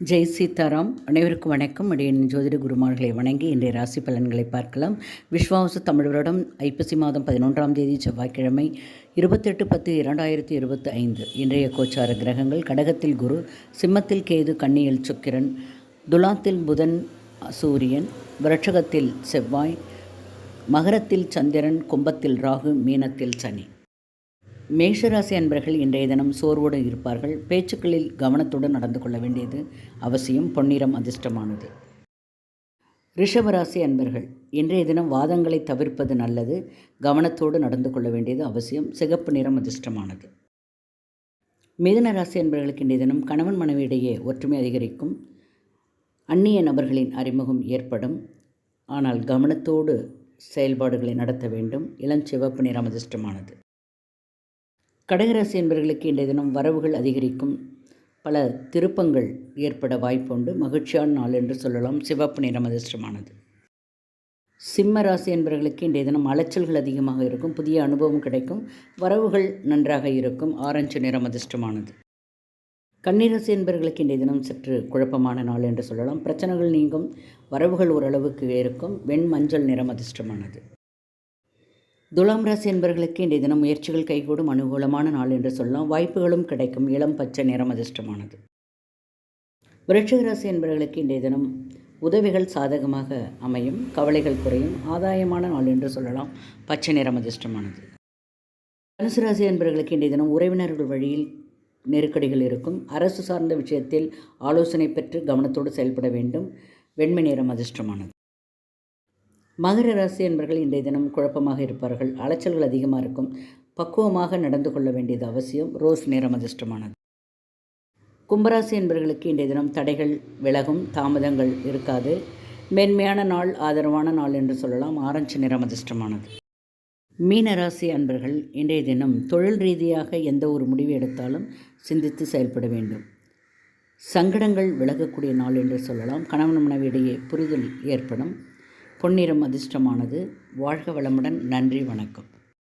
ஜெய் சீதாராம் அனைவருக்கும் வணக்கம். அடியின் ஜோதிட குருமார்களை வணங்கி இன்றைய ராசி பலன்களை பார்க்கலாம். விஸ்வாச தமிழ் வருடம் ஐப்பசி மாதம் பதினொன்றாம் தேதி செவ்வாய்க்கிழமை இருபத்தெட்டு பத்து இரண்டாயிரத்தி இருபத்தி ஐந்து இன்றைய கோச்சார கிரகங்கள் கடகத்தில் குரு சிம்மத்தில் கேது கன்னியில் சுக்கிரன் துலாத்தில் புதன் சூரியன் விரட்சகத்தில் செவ்வாய் மகரத்தில் சந்திரன் கும்பத்தில் ராகு மீனத்தில் சனி. மேஷராசி அன்பர்கள் இன்றைய தினம் சோர்வோடு இருப்பார்கள். பேச்சுக்களில் கவனத்துடன் நடந்து கொள்ள வேண்டியது அவசியம். பொன்னிறம் அதிர்ஷ்டமானது. ரிஷபராசி அன்பர்கள் இன்றைய தினம் வாதங்களை தவிர்ப்பது நல்லது. கவனத்தோடு நடந்து கொள்ள வேண்டியது அவசியம். சிகப்பு நிறம் அதிர்ஷ்டமானது. மிதுன ராசி அன்பர்களுக்கு இன்றைய தினம் கணவன் மனைவியிடையே ஒற்றுமை அதிகரிக்கும். அந்நிய நபர்களின் அறிமுகம் ஏற்படும். ஆனால் கவனத்தோடு செயல்பாடுகளை நடத்த வேண்டும். இளஞ்சிவப்பு நிறம் அதிர்ஷ்டமானது. கடகராசி என்பவர்களுக்கு இன்றைய தினம் வரவுகள் அதிகரிக்கும். பல திருப்பங்கள் ஏற்பட வாய்ப்புண்டு. மகிழ்ச்சியான நாள் என்று சொல்லலாம். சிவப்பு நிறம் அதிர்ஷ்டமானது சிம்ம ராசி என்பவர்களுக்கு இன்றைய தினம் அலைச்சல்கள் அதிகமாக இருக்கும். புதிய அனுபவம் கிடைக்கும். வரவுகள் நன்றாக இருக்கும். ஆரஞ்சு நிறம் அதிர்ஷ்டமானது கன்னிராசி என்பவர்களுக்கு இன்றைய தினம் சற்று குழப்பமான நாள் என்று சொல்லலாம். பிரச்சனைகள் நீங்கும். வரவுகள் ஓரளவுக்கு இருக்கும். வெண் மஞ்சள் நிறம் அதிர்ஷ்டமானது துலாம் ராசி என்பவர்களுக்கு இன்றைய தினம் முயற்சிகள் கைகூடும் அனுகூலமான நாள் என்று சொல்லலாம். வாய்ப்புகளும் கிடைக்கும். இளம் பச்சை நிறம் அதிர்ஷ்டமானது. விருட்சிக ராசி என்பவர்களுக்கு இன்றைய தினம் உதவிகள் சாதகமாக அமையும். கவலைகள் குறையும். ஆதாயமான நாள் என்று சொல்லலாம். பச்சை நிறம் அதிர்ஷ்டமானது. தனுசு ராசி என்பவர்களுக்கு இன்றைய தினம் உறவினர்கள் வழியில் நெருக்கடிகள் இருக்கும். அரசு சார்ந்த விஷயத்தில் ஆலோசனை பெற்று கவனத்தோடு செயல்பட வேண்டும். வெண்மை நிறம் அதிர்ஷ்டமானது. மகர ராசி என்பர்கள் இன்றைய தினம் குழப்பமாக இருப்பார்கள். அலைச்சல்கள் அதிகமாக இருக்கும். பக்குவமாக நடந்து கொள்ள வேண்டியது அவசியம். ரோஸ் நேரம் அதிர்ஷ்டமானது. கும்பராசி என்பவர்களுக்கு இன்றைய தினம் தடைகள் விலகும். தாமதங்கள் இருக்காது. மென்மையான நாள் ஆதரவான நாள் என்று சொல்லலாம். ஆரஞ்சு நிறம் அதிர்ஷ்டமானது. மீனராசி அன்பர்கள் இன்றைய தினம் தொழில் ரீதியாக எந்த ஒரு முடிவு எடுத்தாலும் சிந்தித்து செயல்பட வேண்டும். சங்கடங்கள் விலகக்கூடிய நாள் என்று சொல்லலாம். கணவன் மனைவியிடையே புரிதல் ஏற்படும். பொன்னிறம் அதிர்ஷ்டமானது. வாழ்க வளமுடன். நன்றி வணக்கம்.